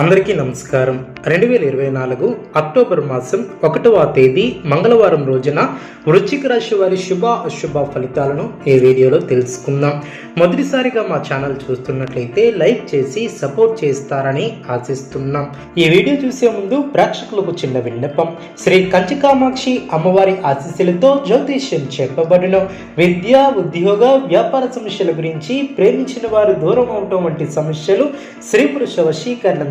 అందరికీ నమస్కారం. రెండు వేల ఇరవై నాలుగు అక్టోబర్ మాసం ఒకటవ తేదీ మంగళవారం రోజున వృశ్చిక రాశి వారి శుభ అశుభ ఫలితాలను ఈ వీడియోలో తెలుసుకుందాం. మొదటిసారిగా మా ఛానల్ చూస్తున్నట్లయితే లైక్ చేసి సపోర్ట్ చేస్తారని ఆశిస్తున్నాం. ఈ వీడియో చూసే ముందు ప్రేక్షకులకు చిన్న విన్నపం. శ్రీ కంచికామాక్షి అమ్మవారి ఆశీస్సులతో జ్యోతిష్యం చెప్పబడిన. విద్య ఉద్యోగ వ్యాపార సమస్యల గురించి ప్రేమించిన వారు దూరం అవటం వంటి సమస్యలు స్త్రీ పురుష వశీకరణం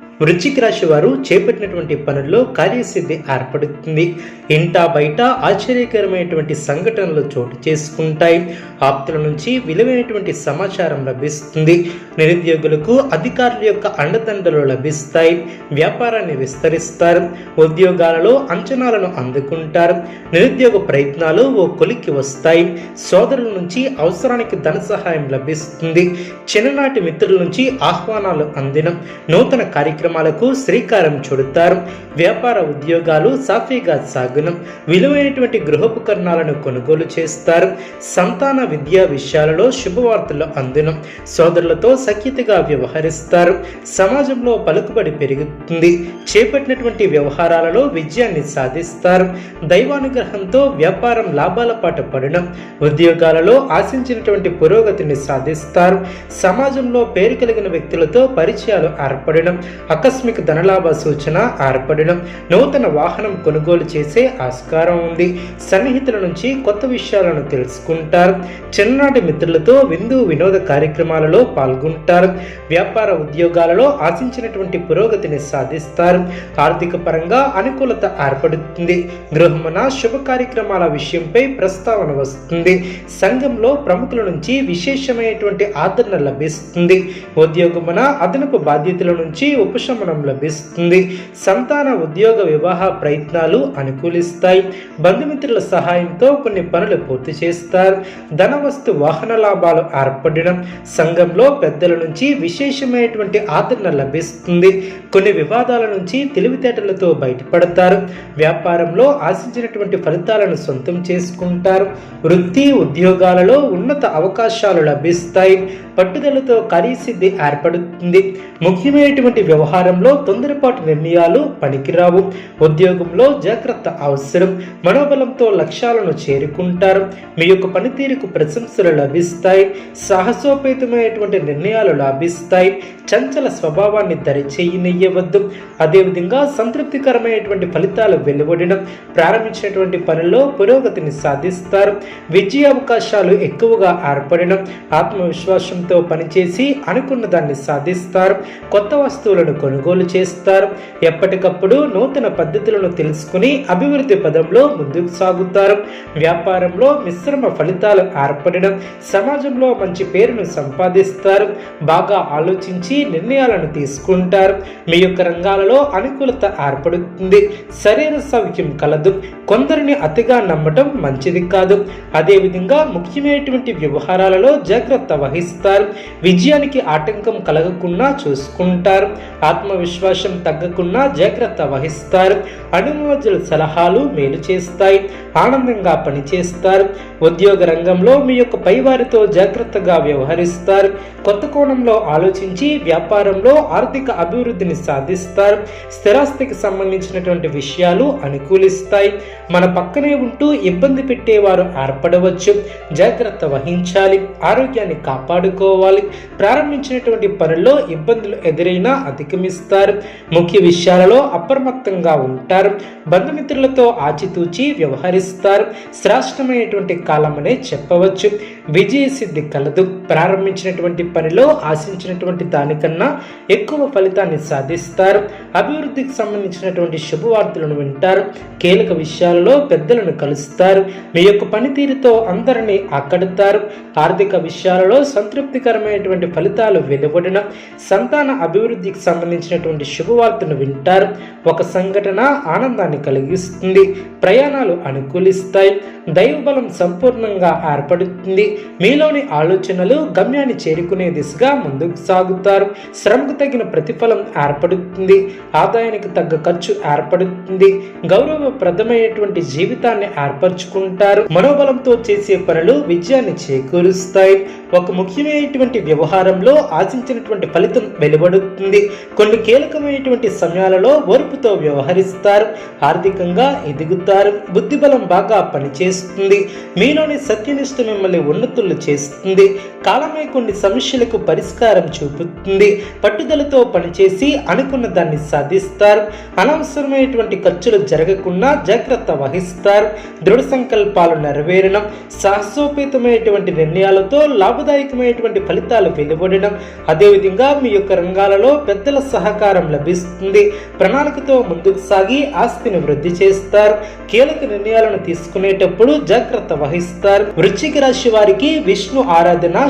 వృశ్చిక రాశి వారు చేపట్టినటువంటి పనుల్లో కార్యసిద్ధి ఏర్పడుతుంది. ఇంటా బయట ఆశ్చర్యకరమైనటువంటి సంఘటనలు చోటు చేసుకుంటాయి. ఆప్తుల నుంచి విలువైనటువంటి సమాచారం లభిస్తుంది. నిరుద్యోగులకు అధికారుల యొక్క అండదండలు లభిస్తాయి. వ్యాపారాన్ని విస్తరిస్తారు. ఉద్యోగాలలో అంచనాలను అందుకుంటారు. నిరుద్యోగ ప్రయత్నాలు ఓ కొలిక్కి వస్తాయి. సోదరుల నుంచి అవసరానికి ధన సహాయం లభిస్తుంది. చిన్ననాటి మిత్రుల నుంచి ఆహ్వానాలు అందిన. నూతన కార్యక్రమం కార్యక్రమాలకు శ్రీకారం చుడతారు. వ్యాపార ఉద్యోగాలు సాఫీగా సాగునం. విలువైనటువంటి గృహోపకరణాలను కొనుగోలు చేస్తారు. సంతాన విద్యా విషయాలలో శుభవార్తలు అందినం. సోదరులతో సఖ్యతగా వ్యవహరిస్తారు. సమాజంలో పలుకుబడి పెరుగుతుంది. చేపట్టినటువంటి వ్యవహారాలలో విజయాన్ని సాధిస్తారు. దైవానుగ్రహంతో వ్యాపారం లాభాల పాట పడడం ఉద్యోగాలలో ఆశించినటువంటి పురోగతిని సాధిస్తారు. సమాజంలో పేరు కలిగిన వ్యక్తులతో పరిచయాలు ఏర్పడడం ఆకస్మిక ధనలాభ సూచన ఏర్పడడం నూతన వాహనం కొనుగోలు చేసే ఆస్కారం ఉంది. సన్నిహితుల నుంచి కొత్త విషయాలను తెలుసుకుంటారు. చిన్ననాటి మిత్రులతో విందు వినోద కార్యక్రమాలలో పాల్గొంటారు. వ్యాపార ఉద్యోగాలలో ఆశించినటువంటి పురోగతిని సాధిస్తారు. ఆర్థిక పరంగా అనుకూలత ఏర్పడుతుంది. గృహమున శుభ కార్యక్రమాల విషయంపై ప్రస్తావన వస్తుంది. సంఘంలో ప్రముఖుల నుంచి విశేషమైనటువంటి ఆదరణ లభిస్తుంది. ఉద్యోగమున అదనపు బాధ్యతల నుంచి ఉపశమనం లభిస్తుంది. సంతాన ఉద్యోగ వివాహ ప్రయత్నాలు అనుకూలిస్తాయి. బంధుమిత్రుల సహాయంతో కొన్ని పనులు పూర్తి చేస్తారు. ధన వస్తు వాహన లాభాలు ఏర్పడడం సంఘంలో పెద్దల నుంచి విశేషమైనటువంటి ఆదరణ లభిస్తుంది. కొన్ని వివాదాల నుంచి తెలివితేటలతో బయటపడతారు. వ్యాపారంలో ఆశించినటువంటి ఫలితాలను సొంతం చేసుకుంటారు. వృత్తి ఉద్యోగాలలో ఉన్నత అవకాశాలు లభిస్తాయి. పట్టుదలతో కార్యసిద్ధి ఏర్పడుతుంది. ముఖ్యమైనటువంటి వ్యవహారంలో తొందరపాటు నిర్ణయాలు పనికిరావు. ఉద్యోగంలో జాగ్రత్త అవసరం. మనోబలంతో లక్ష్యాలను చేరుకుంటారు. మీ యొక్క పనితీరుకు ప్రశంసలు లభిస్తాయి. సాహసోపేతమైనటువంటి నిర్ణయాలు లాభిస్తాయి. చంచల స్వభావాన్ని దరిచేయనియ్యవద్దు. అదేవిధంగా సంతృప్తికరమైనటువంటి ఫలితాలు వెలువడడం ప్రారంభించినటువంటి పనుల్లో పురోగతిని సాధిస్తారు. విజయ అవకాశాలు ఎక్కువగా ఏర్పడడం ఆత్మవిశ్వాసంతో పనిచేసి అనుకున్న దాన్ని సాధిస్తారు. కొత్త వస్తువులను కొనుగోలు చేస్తారు. ఎప్పటికప్పుడు నూతన పద్ధతులను తెలుసుకుని అభివృద్ధి పదంలో ముందుకు సాగుతారు. వ్యాపారంలో మిశ్రమ ఫలితాలు ఏర్పడడం సమాజంలో మంచి పేరును సంపాదిస్తారు. బాగా ఆలోచించి నిర్ణయాలను తీసుకుంటారు. మీ యొక్క రంగాలలో అనుకూలత ఏర్పడుతుంది. శరీర సౌఖ్యం కలదు. కొందరిని అతిగా నమ్మటం మంచిది కాదు. అదేవిధంగా ముఖ్యమైనటువంటి వ్యవహారాలలో జాగ్రత్త వహిస్తారు. విజయానికి ఆటంకం కలగకుండా చూసుకుంటారు. ఆత్మవిశ్వాసం తగ్గకుండా జాగ్రత్త వహిస్తారు. అనుమోజుల సలహాలు మేలు చేస్తాయి. ఆనందంగా పనిచేస్తారు. ఉద్యోగ రంగంలో మీ యొక్క పైవారితో జాగ్రత్తగా వ్యవహరిస్తారు. కొత్త కోణంలో ఆలోచించి వ్యాపారంలో ఆర్థిక అభివృద్ధిని సాధిస్తారు. స్థిరాస్తికి సంబంధించినటువంటి విషయాలు అనుకూలిస్తాయి. మన పక్కనే ఉంటూ ఇబ్బంది పెట్టేవారు ఏర్పడవచ్చు. జాగ్రత్త వహించాలి. ఆరోగ్యాన్ని కాపాడుకోవాలి. ప్రారంభించినటువంటి పనుల్లో ఇబ్బందులు ఎదురైనా అధిగమిస్తారు ముఖ్య విషయాలలో అప్రమత్తంగా ఉంటారు. బంధుమిత్రులతో ఆచితూచి వ్యవహరిస్తారు. శ్రేష్టమైనటువంటి కాలమనే చెప్పవచ్చు. విజయ సిద్ధి కలదు. ప్రారంభించినటువంటి పనిలో ఆశించినటువంటి దానికన్నా ఎక్కువ ఫలితాన్ని సాధిస్తారు. అభివృద్ధికి సంబంధించినటువంటి శుభవార్తలను వింటారు. కీలక విషయాలలో పెద్దలను కలుస్తారు. మీ యొక్క పనితీరుతో అందరినీ ఆకడతారు. ఆర్థిక విషయాలలో సంతృప్తికరమైనటువంటి ఫలితాలు వెలువడిన సంతాన అభివృద్ధికి సంబంధించి సంబంధించినటువంటి శుభవార్తను వింటారు. ఒక సంఘటన ఆనందాన్ని కలిగిస్తుంది. ప్రయాణాలు అనుకూలిస్తాయి. దైవబలం సంపూర్ణంగా ఏర్పడుతుంది. మీలోని ఆలోచనలు గమ్యాన్ని చేరుకునే దిశగా ముందుకు సాగుతారు. శ్రమకు తగిన ప్రతిఫలం ఏర్పడుతుంది. ఆదాయానికి తగ్గ ఖర్చు ఏర్పడుతుంది. గౌరవప్రదమైనటువంటి జీవితాన్ని ఏర్పరచుకుంటారు. మనోబలంతో చేసే పనులు విజయాన్ని చేకూరుస్తాయి. ఒక ముఖ్యమైనటువంటి వ్యవహారంలో ఆశించినటువంటి ఫలితం వెలువడుతుంది. కొన్ని కీలకమైనటువంటి సమయాలలో ఓర్పుతో వ్యవహరిస్తారు. ఆర్థికంగా ఎదుగుతారు. బుద్ధిబలం బాగా పనిచేస్తుంది. మీలోని సత్యనిష్ట మిమ్మల్ని ఉన్నతులు చేస్తుంది. కాలమే కొన్ని సమస్యలకు పరిష్కారం చూపుతుంది. పట్టుదలతో పనిచేసి అనుకున్న దాన్ని సాధిస్తారు. అనవసరమైనటువంటి ఖర్చులు జరగకుండా జాగ్రత్త వహిస్తారు. దృఢ సంకల్పాలు నెరవేరడం సాహసోపేతమైనటువంటి నిర్ణయాలతో లాభదాయకమైనటువంటి ఫలితాలు వెలువడడం అదేవిధంగా మీ యొక్క రంగాలలో పెద్దల సహకారం లభిస్తుంది. ప్రణాళికతో ముందుకు సాగి ఆస్తిని వృద్ధి చేస్తారు. కీలక నిర్ణయాలను తీసుకునేటప్పుడు జాగ్రత్త వహిస్తారు. వృశ్చిక రాశి వారికి విష్ణు ఆరాధన